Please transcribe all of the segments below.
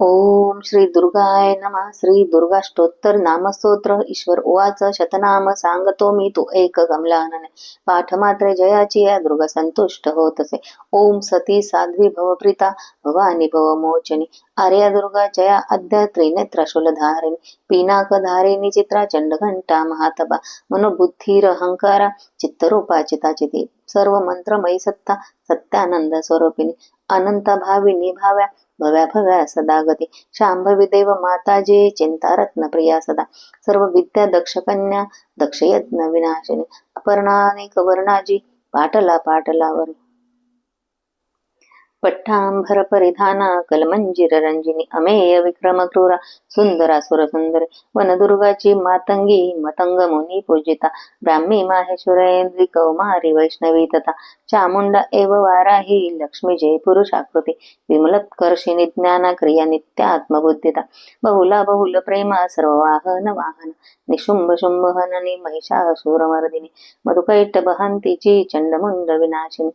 ओम श्री दुर्गाय नमः श्री दुर्गाष्टोत्तर नामस्तोत्र ईश्वर उवाच शतनाम सांगतो मी तू एक कमलानने। पाठ मात्रे जयाची या दुर्गा संतुष्ट होत असे। ओम सती साध्वी भवप्रीता भवानी भवमोचनी आर्या दुर्गा जया अद्य त्रिनेत्र शूलधारिणी। पीनाक धारिणी चित्रा चंडघंटा महातबा मनोबुद्धीर अहंकारा चित्तरूपा चिताचिती। सर्व मंत्रमयी सत्ता सत्यानंद स्वरूपिणी. अनंत भाविनी भाव्या भव्या भव्या सदा गती. शांभवी देव माताजी चिंतारत्न प्रिया सदा. सर्व विद्या दक्ष कन्या दक्ष यज्ञ विनाशिनी. अपर्णानेक वर्णाजी पाटला पाटलावर. पट्टांभर परिधाना कलमंजिर रंजिनी अमेय विक्रम क्रूरा सुंदरा सुर सुंदरी वनदुर्गाची मातंगी मतंग मुनी पूजिता ब्राह्मी माहेश्वरेंद्री कौमारी वैष्णवी तथा चामुंडा एव वाराही लक्ष्मी जय पुरुषाकृती विमलत्कर्षिनी ज्ञाना क्रिया नित्यात्मबुद्धिता बहुला बहुल प्रेमा सर्व वाहन वाहन निशुंभ शुंभ हननी महिषासुरमर्दिनी मधुकैट बहंतीची चंडमुंड विनाशिनी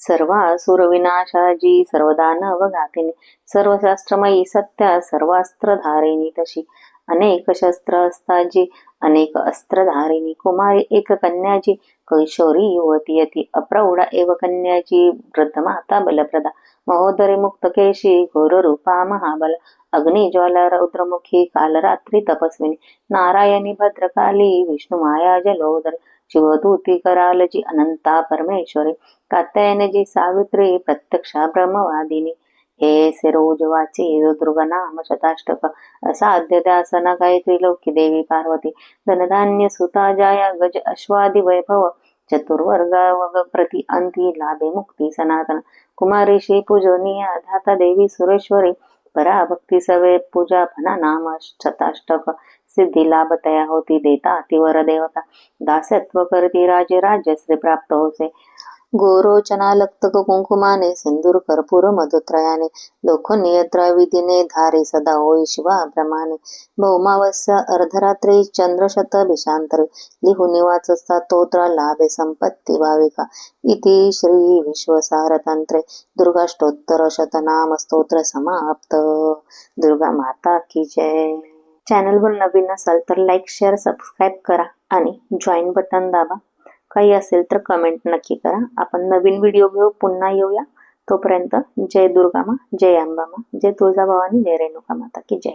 सर्वासुर विनाशाजी सर्वदानव घातिनी सर्वशास्त्रमयी सत्या सर्वास्त्रधारिणी तशी. अनेक शस्त्र असताजी अनेक अस्त्रधारिणी कुमारी एक कन्याजी. कैशोरी युवती यती अप्रौढा एव कन्याची वृद्धमाता बलप्रदा. महोदरी मुक्तकेशी घोररूपा महाबल. अग्निज्वाला रौद्रमुखी कालरात्री तपस्विनी. नारायणी भद्रकाली विष्णुमाया जलोदर. शिवदूती करालजी अनंता परमेश्वरी कात्यायनजी सावित्री प्रत्यक्षा ब्रह्मवादिनी. हे से वाची वाचे दुर्गनाम शताष्टक असाध्य दासना गायत्री लौकी देवी पार्वती. धनधान्य सुता जाया गज अश्वादी वैभव चतुर्वर्ग प्रति अंती लाभे मुक्ती सनातन. कुमारी श्री पूजनीया धाता देवी सुरेश्वरी पराभक्ती सवे पूजा फना नाम शताष्टक सिद्धी लाभ तया होती देता तिवर देवता। दासत्व करती राजे राज्यश्री प्राप्त होसे। कुंकुमाने सिंदूर कर्पूर मधुत्रयाने लोखनियत्रा विधीने धारे सदा होई शिवा प्रमाणे. भौमावस्य अर्धरात्री चंद्रशत भिषांतरे लिहुनी वाचस्ता तोत्र लाभे संपत्ती भाविका. इति श्री विश्वसारतंत्रे. दुर्गाष्टोत्तर शतनाम स्तोत्र समाप्त. दुर्गा माता की जय. चॅनलवर नवीन असाल तर लाईक शेअर सबस्क्राईब करा आणि जॉईन बटन दाबा. काही असेल तर कमेंट नक्की करा. आपण नवीन व्हिडिओ घेऊ पुन्हा येऊया. तोपर्यंत जय दुर्गामा जय अंबामा जय तुळजाभवानी जय रेणुका माता की जय.